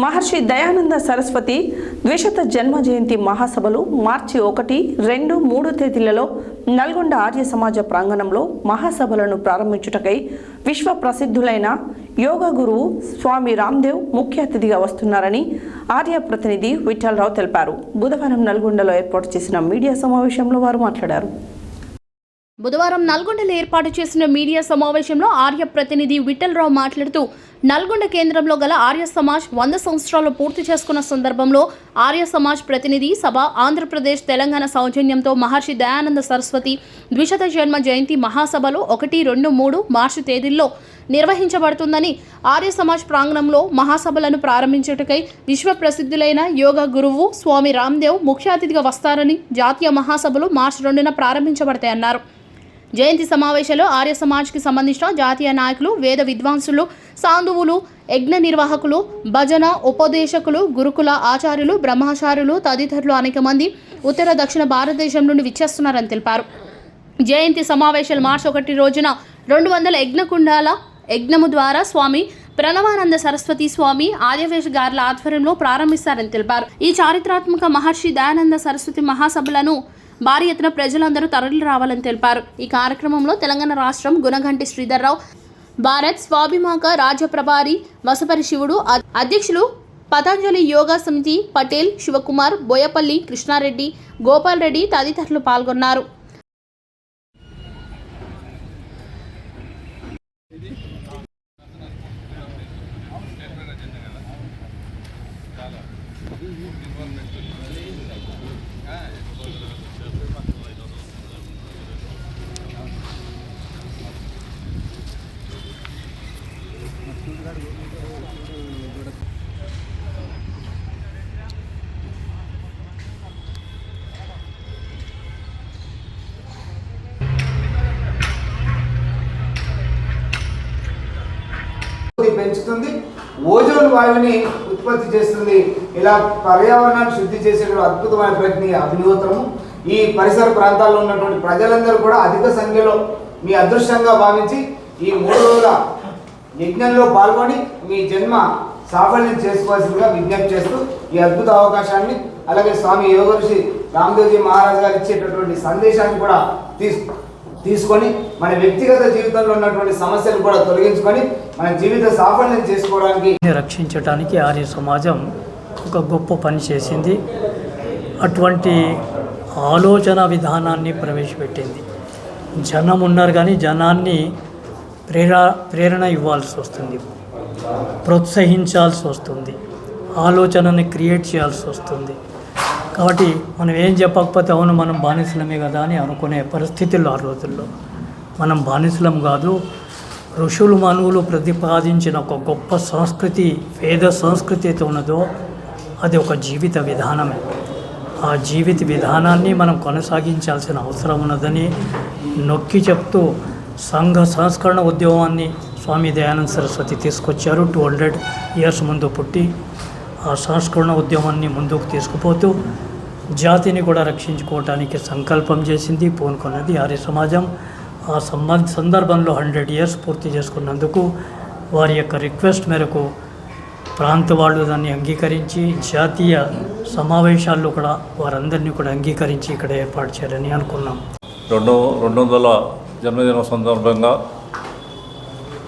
మహర్షి దయానంద సరస్వతి ద్విశత జన్మ జయంతి మహాసభలు మార్చి ఒకటి రెండు మూడు తేదీలలో నల్గొండ ఆర్య సమాజ ప్రాంగణంలో మహాసభలను ప్రారంభించుటకై విశ్వ ప్రసిద్ధులైన యోగా గురువు స్వామి రామ్దేవ్ ముఖ్య అతిథిగా వస్తున్నారని ఆర్య ప్రతినిధి విఠలరావు తెలిపారు. బుధవారం నల్గొండలో ఏర్పాటు చేసిన మీడియా సమావేశంలో వారు మాట్లాడారు. బుధవారం నల్గొండలో ఏర్పాటు చేసిన మీడియా సమావేశంలో ఆర్య ప్రతినిధి విఠలరావు మాట్లాడుతూ నల్గొండ కేంద్రంలో గల ఆర్య సమాజ్ వంద సంవత్సరాలు పూర్తి చేసుకున్న సందర్భంలో ఆర్య సమాజ్ ప్రతినిధి సభ ఆంధ్రప్రదేశ్ తెలంగాణ సౌజన్యంతో మహర్షి దయానంద సరస్వతి ద్విశత జన్మ జయంతి మహాసభలు ఒకటి రెండు మూడు మార్చి తేదీల్లో నిర్వహించబడుతుందని ఆర్య సమాజ్ ప్రాంగణంలో మహాసభలను ప్రారంభించుటకై విశ్వ ప్రసిద్ధులైన యోగా గురువు స్వామి రామ్దేవ్ ముఖ్య అతిథిగా వస్తారని జాతీయ మహాసభలు మార్చి రెండున ప్రారంభించబడతాయన్నారు. జయంతి సమావేశంలో ఆర్య సమాజ్కి సంబంధించిన జాతీయ నాయకులు వేద విద్వాంసులు సాంధువులు యజ్ఞ నిర్వాహకులు భజన ఉపదేశకులు గురుకుల ఆచార్యులు బ్రహ్మాచార్యులు తదితరులు అనేక మంది ఉత్తర దక్షిణ భారతదేశం నుండి విచ్చేస్తున్నారని తెలిపారు. జయంతి సమావేశాలు మార్చి ఒకటి రోజున రెండు వందల యజ్ఞకుండాల యజ్ఞము ద్వారా స్వామి ప్రణవానంద సరస్వతి స్వామి ఆర్యవేశ గారుల ఆధ్వర్యంలో ప్రారంభిస్తారని తెలిపారు. ఈ చారిత్రాత్మక మహర్షి దయానంద సరస్వతి మహాసభలను భారీ ఎత్తున ప్రజలందరూ తరలి రావాలని తెలిపారు. ఈ కార్యక్రమంలో తెలంగాణ రాష్ట్రం గుణగంటి శ్రీధర్రావు భారత్ స్వాభిమాక రాజప్రభారి వసపరి శివుడు అధ్యక్షులు పతంజలి యోగా సమితి పటేల్ శివకుమార్ బోయపల్లి కృష్ణారెడ్డి గోపాల్ రెడ్డి తదితరులు పాల్గొన్నారు. పెంచుతుంది. ఓజోన్ వాయువుని ఉత్పత్తి చేస్తుంది. ఇలా పర్యావరణాన్ని శుద్ధి చేసే అద్భుతమైన ప్రయత్నం అభినూతనము ఈ పరిసర ప్రాంతాల్లో ఉన్నటువంటి ప్రజలందరూ కూడా అధిక సంఖ్యలో మీ అదృష్టంగా భావించి ఈ మూడు రోజుల యజ్ఞంలో పాల్గొని మీ జన్మ సాఫల్యం చేసుకోవాల్సిందిగా విజ్ఞప్తి చేస్తూ ఈ అద్భుత అవకాశాన్ని అలాగే స్వామి యోగ రామదేవ్జీ మహారాజ్ గారు ఇచ్చేటటువంటి సందేశాన్ని కూడా తీసు తీసుకొని మన వ్యక్తిగత జీవితంలో ఉన్నటువంటి సమస్యలు కూడా తొలగించుకొని మన జీవిత సాఫల్యం చేసుకోవడానికి రక్షించడానికి ఆర్య సమాజం ఒక గొప్ప పని చేసింది. అటువంటి ఆలోచన విధానాన్ని ప్రవేశపెట్టింది. జనం ఉన్నారు కానీ జనాన్ని ప్రేరా ప్రేరణ ఇవ్వాల్సి వస్తుంది. ప్రోత్సహించాల్సి వస్తుంది. ఆలోచనని క్రియేట్ చేయాల్సి వస్తుంది. కాబట్టి మనం ఏం చెప్పకపోతే అవును మనం బానిసలమే కదా అని అనుకునే పరిస్థితుల్లో ఆ రోజుల్లో. మనం బానిసలం కాదు. ఋషులు మనువులు ప్రతిపాదించిన ఒక గొప్ప సంస్కృతి వేద సంస్కృతి అయితే ఉన్నదో అది ఒక జీవిత విధానమే. ఆ జీవిత విధానాన్ని మనం కొనసాగించాల్సిన అవసరం ఉన్నదని నొక్కి చెప్తూ సంఘ సంస్కరణ ఉద్యమాన్ని స్వామి దయానంద సరస్వతి తీసుకొచ్చారు. టూ హండ్రెడ్ ఇయర్స్ ముందు పుట్టి ఆ సంస్కరణ ఉద్యమాన్ని ముందుకు తీసుకుపోతూ జాతిని కూడా రక్షించుకోవటానికి సంకల్పం చేసింది పూనుకున్నది ఆర్య సమాజం. ఆ సంబంధ సందర్భంలో హండ్రెడ్ ఇయర్స్ పూర్తి చేసుకున్నందుకు వారి యొక్క రిక్వెస్ట్ మేరకు ప్రాంత వాళ్ళు దాన్ని అంగీకరించి జాతీయ సమావేశాల్లో కూడా వారందరినీ కూడా అంగీకరించి ఇక్కడ ఏర్పాటు చేయాలని అనుకున్నాం. రెండు రెండు వందల జన్మదిన సందర్భంగా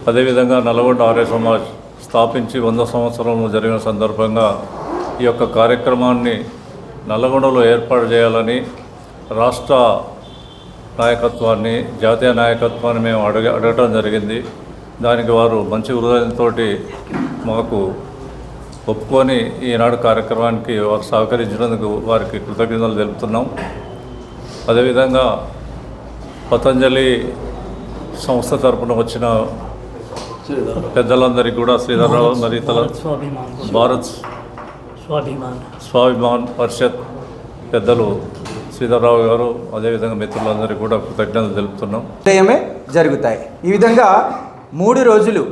అదేవిధంగా నల్గొండ ఆర్య సమాజ్ స్థాపించి వంద సంవత్సరంలో జరిగిన సందర్భంగా ఈ యొక్క కార్యక్రమాన్ని నల్గొండలో ఏర్పాటు చేయాలని రాష్ట్ర నాయకత్వాన్ని జాతీయ నాయకత్వాన్ని మేము అడగ అడగటం జరిగింది. దానికి వారు మంచి హృదయంతో మాకు ఒప్పుకొని ఈనాడు కార్యక్రమానికి వారు సహకరించినందుకు వారికి కృతజ్ఞతలు తెలుపుతున్నాం. అదేవిధంగా పతంజలి సంస్థ తరపున వచ్చిన పెద్దలందరికీ కూడా శ్రీధరరావు మరి ఇతర భారత్ స్వాభిమాన్. కూడా. భారత్ స్వాభిమాన్. స్వాభిమాన్ పరిషత్ పెద్దలు శ్రీధరరావు గారు అదేవిధంగా మిత్రులందరికీ కూడా కృతజ్ఞతలు తెలుపుతున్నాం. ఉదయమే జరుగుతాయి. ఈ విధంగా మూడు రోజులు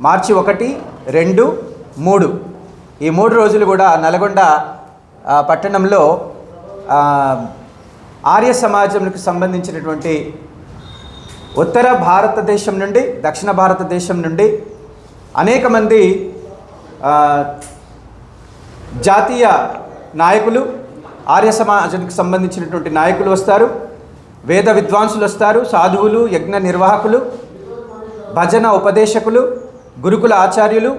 మార్చి ఒకటి రెండు మూడు. ఈ మూడు రోజులు కూడా నల్గొండ పట్టణంలో ఆ, ఆర్య సమాజంకు సంబంధించినటువంటి ఉత్తర భారతదేశం నుండి దక్షిణ భారతదేశం నుండి అనేక మంది జాతీయ నాయకులు ఆర్య సమాజానికి సంబంధించినటువంటి నాయకులు వస్తారు. వేద విద్వాంసులు వస్తారు. సాధువులు యజ్ఞ నిర్వాహకులు భజన ఉపదేశకులు గురుకుల ఆచార్యులు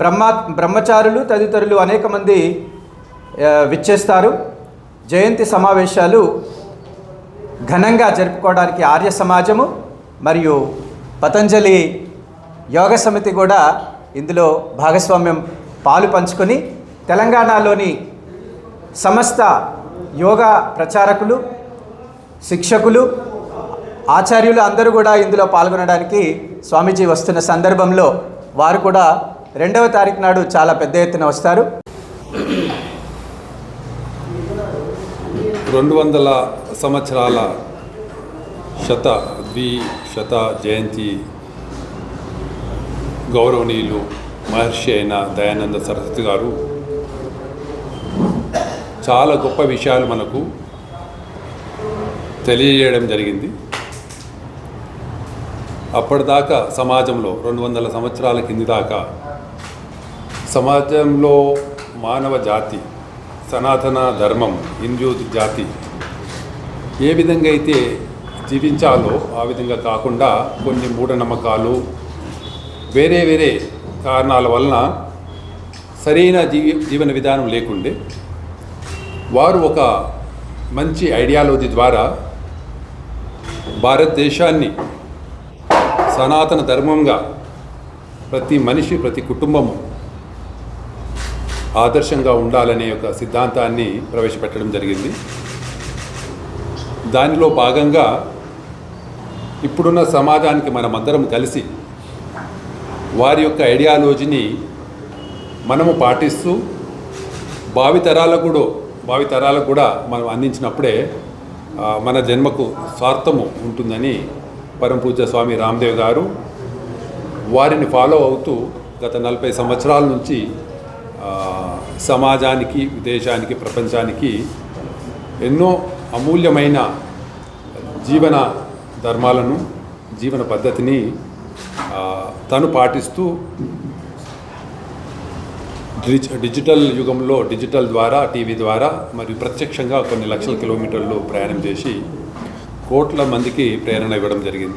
బ్రహ్మ బ్రహ్మచారులు తదితరులు అనేక మంది విచ్చేస్తారు. జయంతి సమావేశాలు ఘనంగా జరుపుకోవడానికి ఆర్య సమాజము మరియు పతంజలి యోగ సమితి కూడా ఇందులో భాగస్వామ్యం పాలు పంచుకొని తెలంగాణలోని సమస్త యోగా ప్రచారకులు శిక్షకులు ఆచార్యులు అందరూ కూడా ఇందులో పాల్గొనడానికి స్వామీజీ వస్తున్న సందర్భంలో వారు కూడా రెండవ తారీఖు నాడు చాలా పెద్ద ఎత్తున వస్తారు. రెండు వందల సంవత్సరాల శత ద్విశత జయంతి గౌరవనీయులు మహర్షి అయిన దయానంద సరస్వతి గారు. చాలా గొప్ప విషయాలు మనకు తెలియజేయడం జరిగింది. అప్పటిదాకా సమాజంలో రెండు వందల సంవత్సరాల కింది దాకా సమాజంలో మానవ జాతి సనాతన ధర్మం హిందూ జాతి ఏ విధంగా అయితే జీవించాలో ఆ విధంగా కాకుండా కొన్ని మూఢనమ్మకాలు వేరే వేరే కారణాల వలన సరైన జీవి జీవన విధానం లేకుండే వారు ఒక మంచి ఐడియాలజీ ద్వారా భారతదేశాన్ని సనాతన ధర్మంగా ప్రతి మనిషి ప్రతి కుటుంబము ఆదర్శంగా ఉండాలనే ఒక సిద్ధాంతాన్ని ప్రవేశపెట్టడం జరిగింది. దానిలో భాగంగా ఇప్పుడున్న సమాజానికి మనమందరం కలిసి వారి యొక్క ఐడియాలజీని మనము పాటిస్తూ భావితరాలకు కూడా భావితరాలకు కూడా మనం అందించినప్పుడే మన జన్మకు స్వార్థము ఉంటుందని పరంపూజ స్వామి రామ్దేవ్ గారు వారిని ఫాలో అవుతూ గత నలభై సంవత్సరాల నుంచి సమాజానికి దేశానికి ప్రపంచానికి ఎన్నో అమూల్యమైన జీవన ధర్మాలను జీవన పద్ధతిని తను పాటిస్తూ డిజ్ డిజిటల్ యుగంలో డిజిటల్ ద్వారా టీవీ ద్వారా మరియు ప్రత్యక్షంగా కొన్ని లక్షల కిలోమీటర్లు ప్రయాణం చేసి కోట్ల మందికి ప్రేరణ ఇవ్వడం జరిగింది.